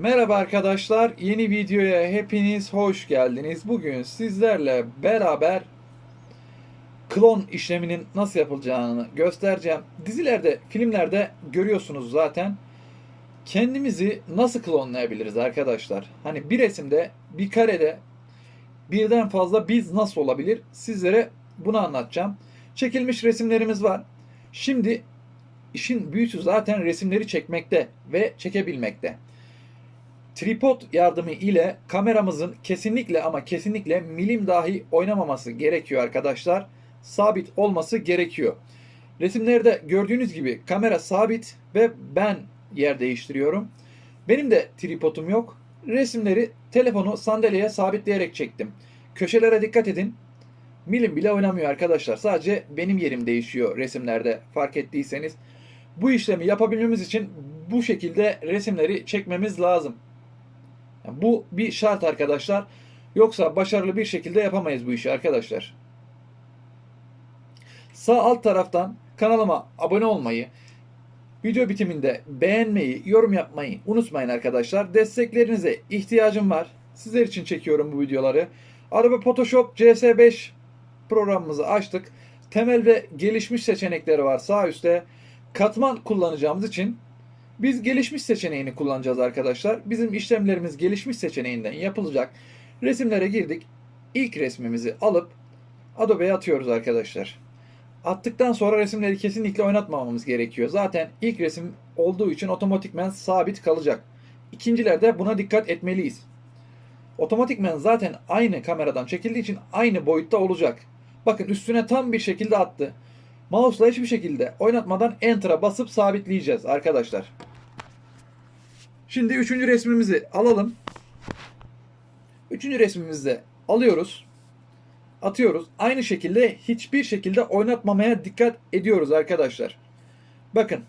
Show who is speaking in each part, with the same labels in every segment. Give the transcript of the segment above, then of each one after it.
Speaker 1: Merhaba arkadaşlar, yeni videoya hepiniz hoş geldiniz. Bugün sizlerle beraber klon işleminin nasıl yapılacağını göstereceğim. Dizilerde, filmlerde görüyorsunuz zaten. Kendimizi nasıl klonlayabiliriz arkadaşlar? Hani bir resimde, bir karede birden fazla biz nasıl olabilir? Sizlere bunu anlatacağım. Çekilmiş resimlerimiz var. Şimdi işin büyüsü zaten resimleri çekmekte ve çekebilmekte. Tripod yardımı ile kameramızın kesinlikle ama kesinlikle milim dahi oynamaması gerekiyor arkadaşlar. Sabit olması gerekiyor. Resimlerde gördüğünüz gibi kamera sabit ve ben yer değiştiriyorum. Benim de tripodum yok. Resimleri telefonu sandalyeye sabitleyerek çektim. Köşelere dikkat edin. Milim bile oynamıyor arkadaşlar. Sadece benim yerim değişiyor resimlerde fark ettiyseniz. Bu işlemi yapabilmemiz için bu şekilde resimleri çekmemiz lazım. Yani bu bir şart arkadaşlar. Yoksa başarılı bir şekilde yapamayız bu işi arkadaşlar. Sağ alt taraftan kanalıma abone olmayı, video bitiminde beğenmeyi, yorum yapmayı unutmayın arkadaşlar. Desteklerinize ihtiyacım var. Sizler için çekiyorum bu videoları. Adobe Photoshop CS5 programımızı açtık. Temel ve gelişmiş seçenekleri var sağ üstte. Katman kullanacağımız için biz gelişmiş seçeneğini kullanacağız arkadaşlar. Bizim işlemlerimiz gelişmiş seçeneğinden yapılacak. Resimlere girdik. İlk resmimizi alıp Adobe'ye atıyoruz arkadaşlar. Attıktan sonra resimleri kesinlikle oynatmamamız gerekiyor. Zaten ilk resim olduğu için otomatikmen sabit kalacak. İkincilerde buna dikkat etmeliyiz. Otomatikmen zaten aynı kameradan çekildiği için aynı boyutta olacak. Bakın üstüne tam bir şekilde attı. Mouse'la hiçbir şekilde oynatmadan Enter'a basıp sabitleyeceğiz arkadaşlar. Şimdi üçüncü resmimizi alalım. Üçüncü resmimizi alıyoruz. Atıyoruz. Aynı şekilde hiçbir şekilde oynatmamaya dikkat ediyoruz arkadaşlar. Bakın.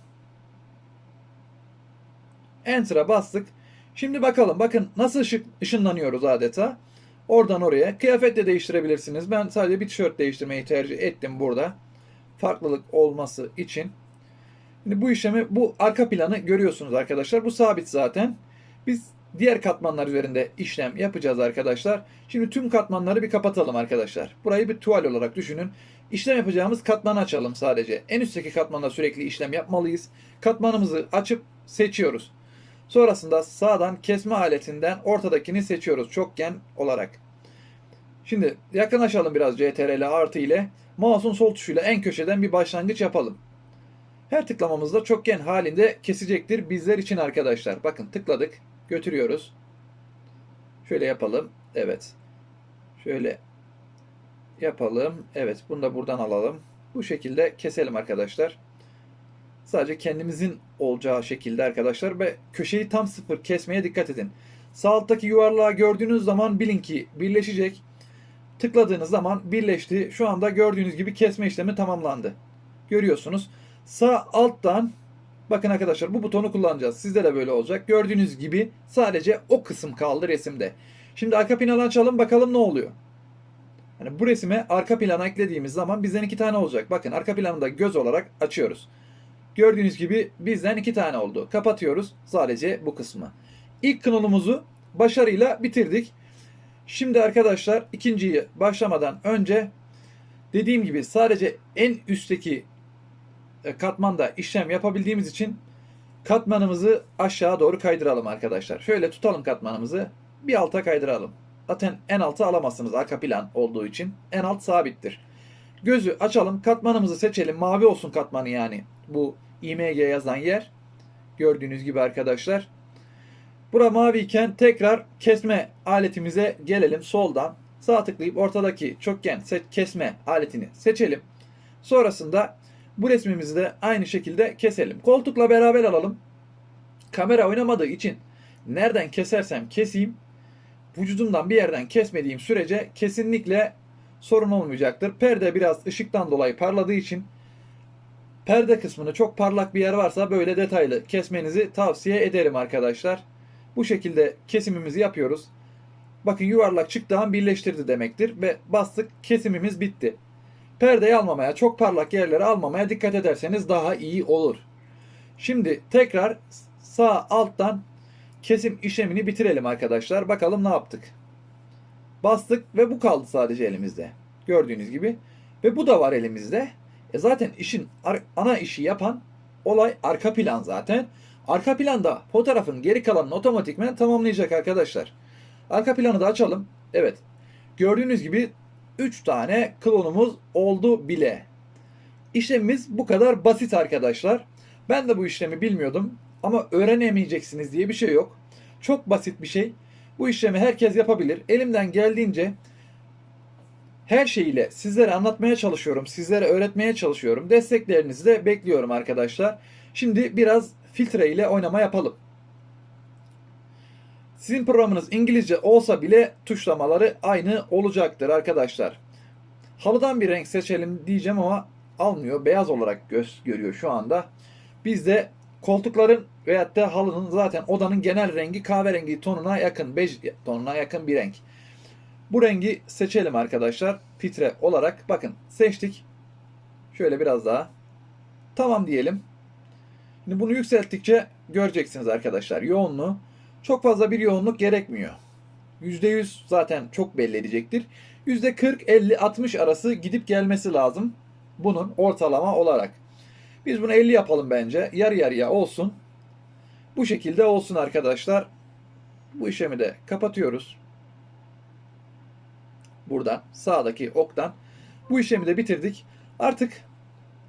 Speaker 1: Enter'a bastık. Şimdi bakalım. Bakın nasıl ışık, ışınlanıyoruz adeta. Oradan oraya. Kıyafet de değiştirebilirsiniz. Ben sadece bir tişört değiştirmeyi tercih ettim burada farklılık olması için. Şimdi bu işlemi bu arka planı görüyorsunuz arkadaşlar. Bu sabit zaten. Biz diğer katmanlar üzerinde işlem yapacağız arkadaşlar. Şimdi tüm katmanları bir kapatalım arkadaşlar. Burayı bir tuval olarak düşünün. İşlem yapacağımız katmanı açalım sadece. En üstteki katmanda sürekli işlem yapmalıyız. Katmanımızı açıp seçiyoruz. Sonrasında sağdan kesme aletinden ortadakini seçiyoruz çokgen olarak. Şimdi yakınlaşalım biraz CTRL artı ile. Mouse'un sol tuşuyla en köşeden bir başlangıç yapalım. Her tıklamamızda çokgen halinde kesecektir bizler için arkadaşlar. Bakın tıkladık. Götürüyoruz. Şöyle yapalım. Evet. Şöyle yapalım. Evet. Bunu da buradan alalım. Bu şekilde keselim arkadaşlar. Sadece kendimizin olacağı şekilde arkadaşlar ve köşeyi tam sıfır kesmeye dikkat edin. Sağ alttaki yuvarlağı gördüğünüz zaman bilin ki birleşecek. Tıkladığınız zaman birleşti. Şu anda gördüğünüz gibi kesme işlemi tamamlandı. Görüyorsunuz. Sağ alttan bakın arkadaşlar bu butonu kullanacağız. Sizde de böyle olacak. Gördüğünüz gibi sadece o kısım kaldı resimde. Şimdi arka planı açalım bakalım ne oluyor. Yani bu resime arka plana eklediğimiz zaman bizden iki tane olacak. Bakın arka planı da göz olarak açıyoruz. Gördüğünüz gibi bizden iki tane oldu. Kapatıyoruz sadece bu kısmı. İlk kınolumuzu başarıyla bitirdik. Şimdi arkadaşlar ikinciyi başlamadan önce dediğim gibi sadece en üstteki katmanda işlem yapabildiğimiz için katmanımızı aşağı doğru kaydıralım arkadaşlar. Şöyle tutalım katmanımızı bir alta kaydıralım. Zaten en altı alamazsınız arka plan olduğu için. En alt sabittir. Gözü açalım katmanımızı seçelim. Mavi olsun katmanı yani. Bu IMG yazan yer. Gördüğünüz gibi arkadaşlar. Bura mavi iken tekrar kesme aletimize gelelim soldan. Sağ tıklayıp ortadaki çokgen kesme aletini seçelim. Sonrasında bu resmimizi de aynı şekilde keselim. Koltukla beraber alalım. Kamera oynamadığı için nereden kesersem keseyim vücudumdan bir yerden kesmediğim sürece kesinlikle sorun olmayacaktır. Perde biraz ışıktan dolayı parladığı için perde kısmını çok parlak bir yer varsa böyle detaylı kesmenizi tavsiye ederim arkadaşlar. Bu şekilde kesimimizi yapıyoruz. Bakın yuvarlak çıktığı an birleştirdi demektir ve bastık kesimimiz bitti. Perdeyi almamaya, çok parlak yerleri almamaya dikkat ederseniz daha iyi olur. Şimdi tekrar sağ alttan kesim işlemini bitirelim arkadaşlar. Bakalım ne yaptık. Bastık ve bu kaldı sadece elimizde. Gördüğünüz gibi. Ve bu da var elimizde. E zaten işin ana işi yapan olay arka plan zaten. Arka planda fotoğrafın geri kalanını otomatikmen tamamlayacak arkadaşlar. Arka planı da açalım. Evet. Gördüğünüz gibi 3 tane klonumuz oldu bile. İşlemimiz bu kadar basit arkadaşlar. Ben de bu işlemi bilmiyordum ama öğrenemeyeceksiniz diye bir şey yok. Çok basit bir şey. Bu işlemi herkes yapabilir. Elimden geldiğince her şeyiyle sizlere anlatmaya çalışıyorum. Sizlere öğretmeye çalışıyorum. Desteklerinizi de bekliyorum arkadaşlar. Şimdi biraz filtre ile oynama yapalım. Sizin programınız İngilizce olsa bile tuşlamaları aynı olacaktır arkadaşlar. Halıdan bir renk seçelim diyeceğim ama almıyor. Beyaz olarak göz görüyor şu anda. Biz de koltukların veyahut da halının zaten odanın genel rengi kahverengi tonuna yakın, bej tonuna yakın bir renk. Bu rengi seçelim arkadaşlar. Filtre olarak bakın seçtik. Şöyle biraz daha. Tamam diyelim. Şimdi bunu yükselttikçe göreceksiniz arkadaşlar yoğunluğu. Çok fazla bir yoğunluk gerekmiyor. %100 zaten çok belli edecektir. %40, 50, 60 arası gidip gelmesi lazım. Bunun ortalama olarak. Biz bunu 50 yapalım bence. Yarı yarıya olsun. Bu şekilde olsun arkadaşlar. Bu işlemi de kapatıyoruz. Buradan sağdaki oktan. Bu işlemi de bitirdik. Artık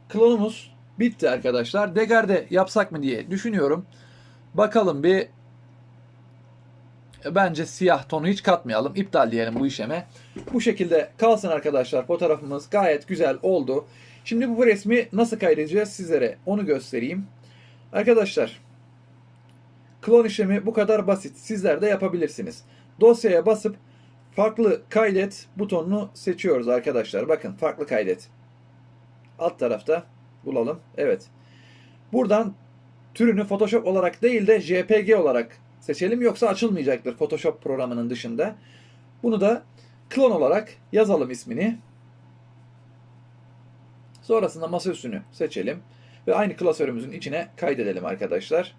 Speaker 1: klonumuz bitti arkadaşlar. Degarde yapsak mı diye düşünüyorum. Bakalım bir bence siyah tonu hiç katmayalım. İptal diyelim bu işleme. Bu şekilde kalsın arkadaşlar. Fotoğrafımız gayet güzel oldu. Şimdi bu resmi nasıl kaydedeceğiz sizlere onu göstereyim. Arkadaşlar klon işlemi bu kadar basit. Sizler de yapabilirsiniz. Dosyaya basıp farklı kaydet butonunu seçiyoruz arkadaşlar. Bakın farklı kaydet. Alt tarafta bulalım. Evet. Buradan türünü Photoshop olarak değil de JPG olarak seçelim yoksa açılmayacaktır Photoshop programının dışında. Bunu da klon olarak yazalım ismini. Sonrasında masaüstünü seçelim ve aynı klasörümüzün içine kaydedelim arkadaşlar.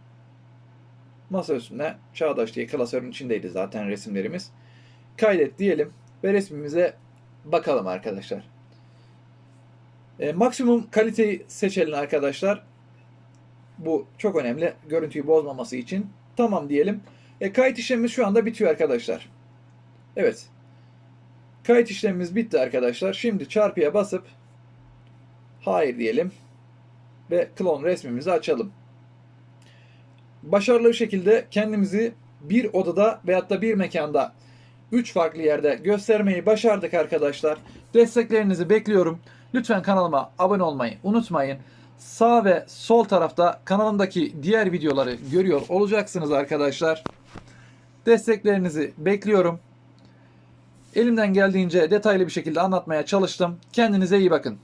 Speaker 1: Masaüstüne Çağdaş diye klasörün içindeydi zaten resimlerimiz. Kaydet diyelim ve resmimize bakalım arkadaşlar. E, maksimum kaliteyi seçelim arkadaşlar. Bu çok önemli. Görüntüyü bozmaması için. Tamam diyelim. E, kayıt işlemimiz şu anda bitiyor arkadaşlar. Evet. Kayıt işlemimiz bitti arkadaşlar. Şimdi çarpıya basıp hayır diyelim. Ve klon resmimizi açalım. Başarılı bir şekilde kendimizi bir odada veyahut da bir mekanda 3 farklı yerde göstermeyi başardık arkadaşlar. Desteklerinizi bekliyorum. Lütfen kanalıma abone olmayı unutmayın. Sağ ve sol tarafta kanalımdaki diğer videoları görüyor olacaksınız arkadaşlar. Desteklerinizi bekliyorum. Elimden geldiğince detaylı bir şekilde anlatmaya çalıştım. Kendinize iyi bakın.